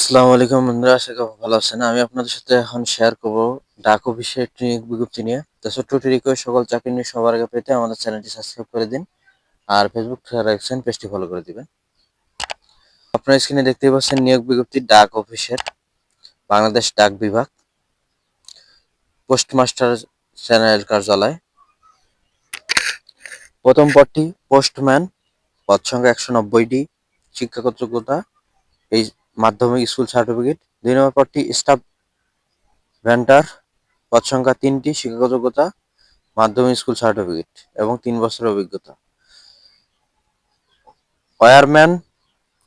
আসসালামু আলাইকুম বন্ধুরা, আশা করি ভালো আছেন। আমি আপনাদের সাথে এখন শেয়ার করব ডাক অফিসের নিয়োগ বিজ্ঞপ্তি নিয়ে। তো ছোট্ট রিকোয়েস্ট সকল চাকরি নিয়ে সবার আগে পেতে আমাদের চ্যানেলটি সাবস্ক্রাইব করে দিন আর ফেসবুক রাখছেন পেজটি ফলো করে দিবেন। আপনার স্ক্রিনে দেখতে পাচ্ছেন নিয়োগ বিজ্ঞপ্তি ডাক অফিসের, বাংলাদেশ ডাক বিভাগ, পোস্টমাস্টার চ্যানেল কার্যালয়। প্রথম পদটি পোস্টম্যান, পদ সংখ্যা একশো নব্বইটি শিক্ষাগত যোগ্যতা এই মাধ্যমিক স্কুল সার্টিফিকেট। দুই নম্বর পদটি স্টাফ ভেন্টার পদ সংখ্যা তিনটি শিক্ষাগত যোগ্যতা মাধ্যমিক স্কুল সার্টিফিকেট এবং তিন বছরের অভিজ্ঞতা। ওয়ারম্যান,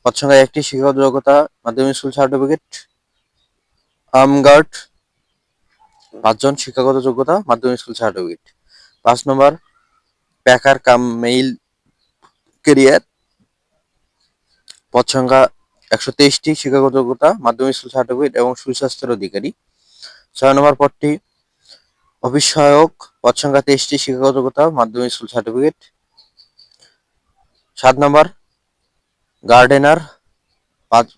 পদ সংখ্যা একটি শিক্ষাগত যোগ্যতা মাধ্যমিক স্কুল সার্টিফিকেট। আমগার্ড, পাঁচজন, শিক্ষাগত যোগ্যতা, মাধ্যমিক স্কুল সার্টিফিকেট। পাঁচ নম্বর, প্যাকার কাম, মেইল, কেরিয়ার। পদ সংখ্যা একশো তেইশটি শিক্ষাগত যোগ্যতা মাধ্যমিক স্কুল সার্টিফিকেট এবং সুস্বাস্থ্যের অধিকারী। ছয় নম্বর পদটি অফিস সহায়ক পদ সংখ্যা তেইশটি শিক্ষাগত যোগ্যতা মাধ্যমিক স্কুল সার্টিফিকেট সাত নম্বর, গার্ডেনার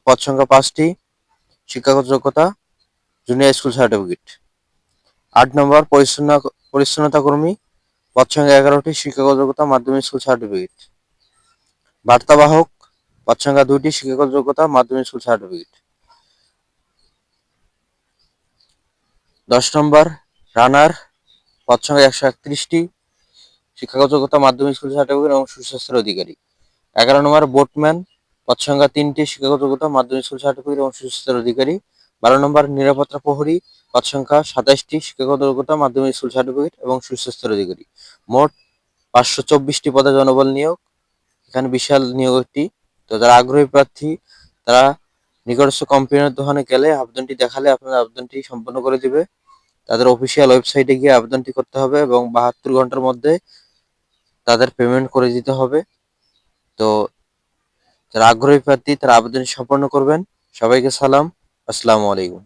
পদ সংখ্যা পাঁচটি শিক্ষাগত যোগ্যতা জুনিয়র স্কুল সার্টিফিকেট আট নম্বর, পরিচ্ছন্ন পরিচ্ছন্নতা কর্মী পদ সংখ্যা এগারোটি শিক্ষাগত যোগ্যতা মাধ্যমিক স্কুল সার্টিফিকেট বার্তাবাহক পদ সংখ্যা দুইটি শিক্ষাগত যোগ্যতা, মাধ্যমিক স্কুল সার্টিফিকেট দশ নম্বর, রানার পদ সংখ্যা একশো একত্রিশটি, শিক্ষাগত যোগ্যতা, মাধ্যমিক স্কুল সার্টিফিকেট এবং সুস্বাস্থ্যের অধিকারী। এগারো নম্বর, বোটম্যান পদ সংখ্যা তিনটি, শিক্ষাগত যোগ্যতা, মাধ্যমিক স্কুল সার্টিফিকেট এবং সুস্বাস্থ্যের অধিকারী। বারো নম্বর, নিরাপত্তা প্রহরী পদ সংখ্যা সাতাশটি শিক্ষাগত যোগ্যতা, মাধ্যমিক স্কুল সার্টিফিকেট এবং সুস্বাস্থ্যের অধিকারী। মোট পাঁচশো চব্বিশটি পদে জনবল নিয়োগ। এখানে বিশাল নিয়োগ একটি তো যারা আগ্রহী প্রার্থী, তারা নিকটস্থ কম্পিউটার দোকানে গেলে আবেদনটি দেখালে আপনার আবেদনটি সম্পন্ন করে দিবে। তাদের অফিসিয়াল ওয়েবসাইটে গিয়ে আবেদনটি করতে হবে এবং বাহাত্তর ঘণ্টার মধ্যে তাদের পেমেন্ট করে দিতে হবে। তো যারা আগ্রহী প্রার্থী, তারা আবেদন সম্পন্ন করবেন। সবাইকে সালাম। আসসালামু আলাইকুম।